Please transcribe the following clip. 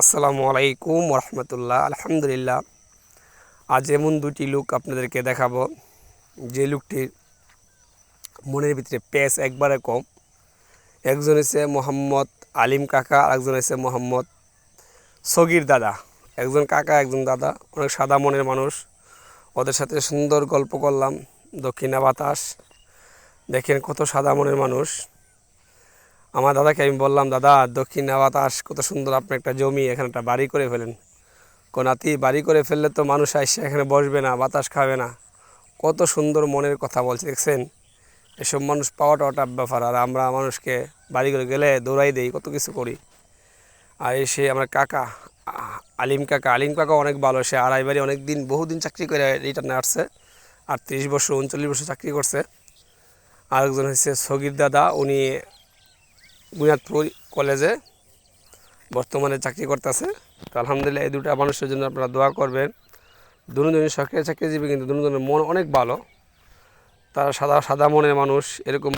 আসসালামু আলাইকুম রহমতুল্লাহ আলহামদুলিল্লাহ। আজ এমন দুটি লুক আপনাদেরকে দেখাবো। যে লুকটির মনের ভিতরে পেস একবারে কম। একজন হচ্ছে মোহাম্মদ আলিম কাকা একজন হচ্ছে মোহাম্মদ সগির দাদা। একজন কাকা, একজন দাদা, অনেক সাদা মনের মানুষ। ওদের সাথে সুন্দর গল্প করলাম, দক্ষিণা বাতাস। দেখেন কত সাদা মনের মানুষ। আমার দাদাকে আমি বললাম, দাদা, দক্ষিণ বাতাস কত সুন্দর আপনি একটা জমি, এখানে একটা বাড়ি করে ফেলেন। কোনাতি বাড়ি করে ফেললে তো মানুষ আসছে এখানে বসবে না, বাতাস খাবে না। কত সুন্দর মনের কথা বলছে, দেখছেন? এসব মানুষ পাওয়াটা ওটা ব্যাপার, আর আমরা মানুষকে বাড়ি করে গেলে দৌড়াই দেই, কত কিছু করি। আর এসে আমার কাকা, আলিম কাকা আলিম কাকা অনেক ভালো, সে আড়াই বাড়ি অনেক দিন বহুদিন চাকরি করে রিটার্নে আসছে আর তিরিশ বছর, উনচল্লিশ বছর চাকরি করছে। আরেকজন হচ্ছে সগির দাদা, উনি বুনিয়াদপুর কলেজে বর্তমানে চাকরি করতেছে। তো আলহামদুলিল্লাহ এই দুটা মানুষের জন্য আপনারা দোয়া করবেন। দুজনই সরকারি চাকরিজীবী কিন্তু দুজনের মন অনেক ভালো। তারা সাদা সাদা মনের মানুষ, এরকম